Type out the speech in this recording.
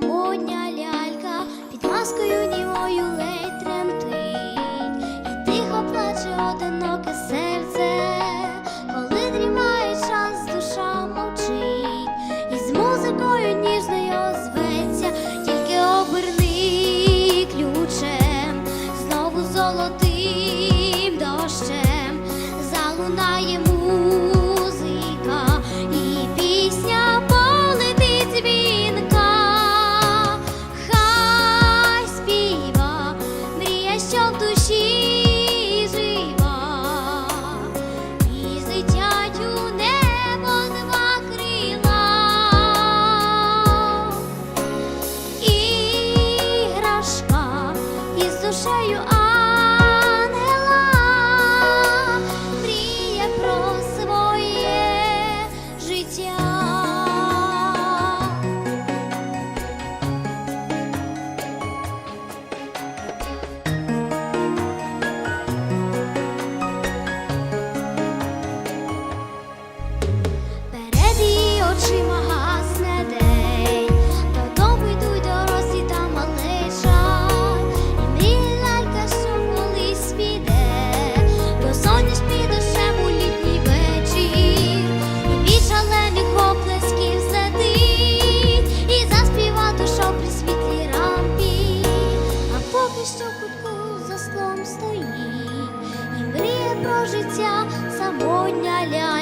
самотня лялька під маскою німою ледь тремтить, і тихо плаче одиноке серце, коли дрімає час, душа мовчить, і з музикою ніжною зветься, тільки оберни ключем, знову золотим дощем, залунає музика. стоїть, і мріє про життя самотня ля.